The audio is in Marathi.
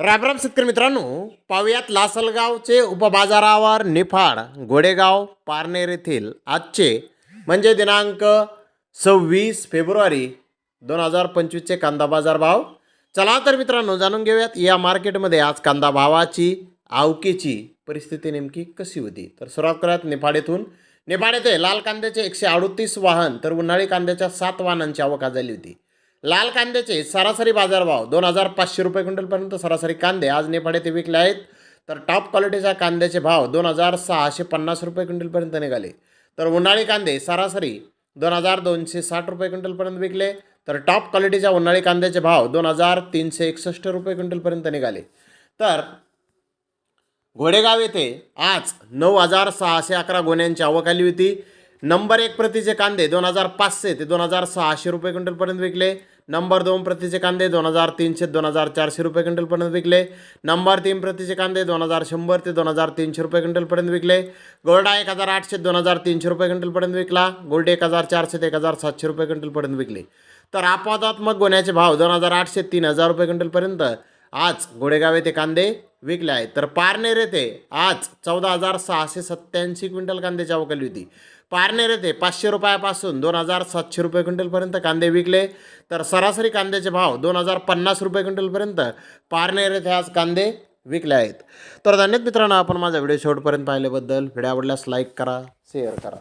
रामराम शेतकरी मित्रांनो पाहुयात लासलगावचे उपबाजारावर निफाड गोडेगाव पारनेर येथील आजचे म्हणजे दिनांक सव्वीस फेब्रुवारी दोन हजार पंचवीसचे कांदा बाजार भाव. चला तर मित्रांनो जाणून घेऊयात या मार्केटमध्ये आज कांदा भावाची आवकेची परिस्थिती नेमकी कशी होती? तर सुरुवात करूयात निफाड येथून. निफाड येथे लाल कांद्याचे एकशे अडतीस वाहन तर उन्हाळी कांद्याच्या सात वाहनांची आवक झाली होती. लाल कांद्याचे सरासरी बाजारभाव दोन हजार पाचशे रुपये क्विंटलपर्यंत सरासरी कांदे आज नेपाळ येथे विकले आहेत. तर टॉप क्वालिटीच्या कांद्याचे भाव दोन हजार सहाशे पन्नास रुपये क्विंटलपर्यंत निघाले. तर उन्हाळी कांदे सरासरी दोन हजार दोनशे साठ रुपये क्विंटलपर्यंत विकले. तर टॉप क्वालिटीच्या उन्हाळी कांद्याचे भाव दोन हजार तीनशे एकसष्ट रुपये क्विंटलपर्यंत निघाले. तर घोडेगाव येथे आज नऊ हजार सहाशे अकरा गोण्यांची आवक आली होती. नंबर एक प्रतीचे कांदे दोन हजार पाचशे ते दोन हजार सहाशे रुपये क्विंटलपर्यंत विकले. नंबर दोन प्रतीचे कांदे दोन हजार तीनशे दोन हजार चारशे रुपये क्विंटलपर्यंत विकले. नंबर तीन प्रतीचे कांदे दोन हजार शंभर ते दोन हजार तीनशे रुपये क्विंटलपर्यंत विकले. गोल्डा एक हजार आठशे दोन हजार तीनशे रुपये क्विंटलपर्यंत विकला. गोल्ड एक हजार चारशे ते एक हजार सातशे रुपये क्विंटलपर्यंत विकले. तर अपवादात्मक गोण्याचे भाव दोन हजार आठशे तीन हजार रुपये क्विंटलपर्यंत. आज गोडेगाव येथे कांदे विकले आहेत. तर पारनेर येथे आज चौदा हजार सहाशे सत्त्याऐंशी क्विंटल कांद्याची अवकाली होती. पारनेर येथे पाचशे रुपयापासून दोन हजार सातशे रुपये क्विंटलपर्यंत कांदे विकले. तर सरासरी कांद्याचे भाव दोन हजार पन्नास रुपये क्विंटलपर्यंत पारनेर येथे आज कांदे विकले आहेत. तर धन्यवाद मित्रांनो आपण माझा व्हिडिओ शेवटपर्यंत पाहिल्याबद्दल. व्हिडिओ आवडल्यास लाईक करा शेअर करा.